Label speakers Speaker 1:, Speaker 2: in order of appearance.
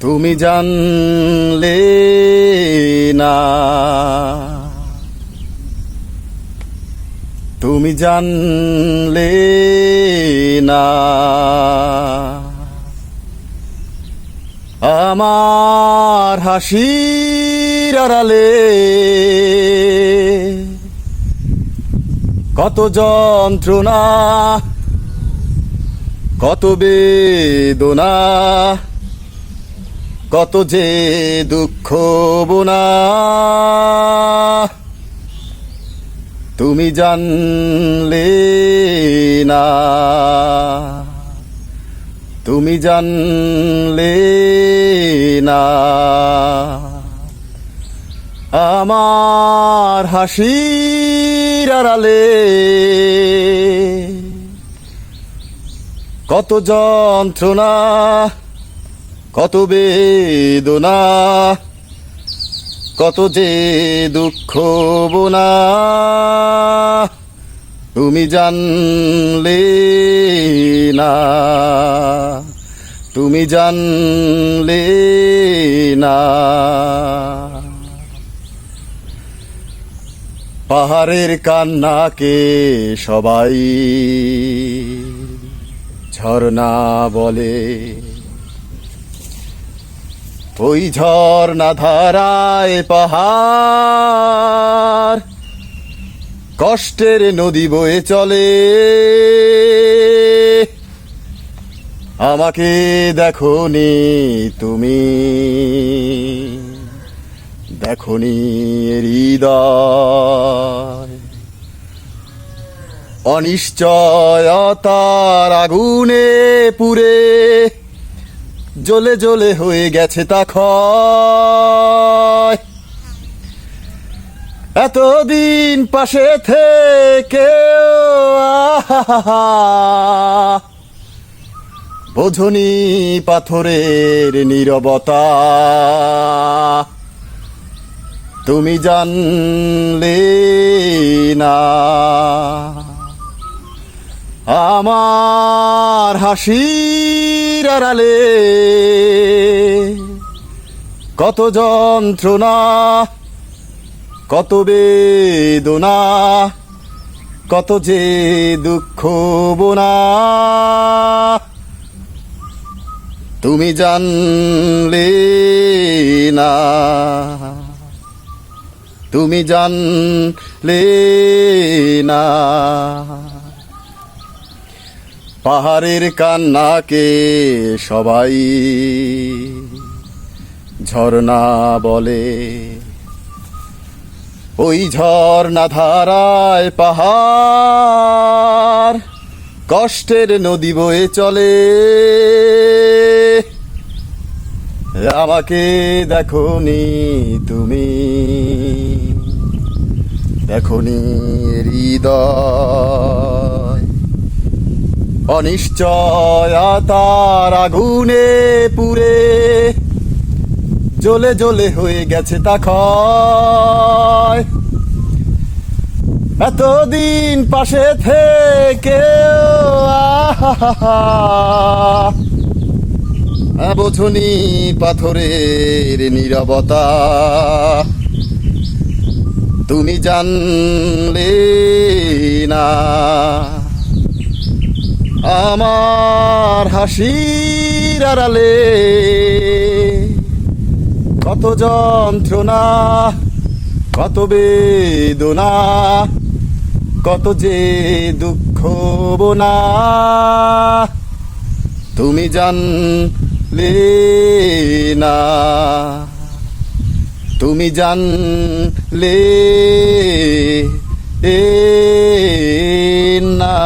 Speaker 1: তুমি জানলে না। তুমি জানলে না। আমার হাসির আড়ালে কত যন্ত্রণা কত বেদনা কত যে দুঃখ বোনা। তুমি জানলে না। তুমি জানলে না। আমার হাসির আড়ালে কত যন্ত্রণা কত বেদনা, কত যে দুঃখ বোনা। তুমি জানলে না, তুমি জানলে না। পাহাড়ের কান্নাকে সবাই ঝর্ণা বলে। ওই ঝর্ণা ধারায় পাহাড়, কষ্টের নদী বয়ে চলে। আমাকে দেখনি তুমি দেখনি হৃদয়। অনিশ্চয়তার আগুনে পুরে জ্বলে জ্বলে হয়ে গেছে তা এতদিন পাশে থেকে বোঝনি পাথরের নীরবতা। তুমি জানলে না। আমার হাসির আড়ালে কত যন্ত্রণা, কত বেদনা, কত যে দুঃখ বোনা। তুমি জানলে না, তুমি জানলে না। পাহাড়ের কান্নাকে সবাই ঝর্ণা বলে। ওই ঝর্ণা ধারায় পাহাড় কষ্টের নদী বয়ে চলে। আমাকে দেখনি তুমি। দেখনি হৃদয়। অনিশ্চয়তার আগুনে পুরে জ্বলে জ্বলে হয়ে গেছে তা ক্ষয়। এতদিন পাশে থেকে বোঝনি পাথরের নীরবতা। তুমি জানলে না। আমার হাসির আড়ালে কত যন্ত্রণা, কত বেদনা, কত যে দুঃখ বোনা। তুমি জানলে না, তুমি জানলে না।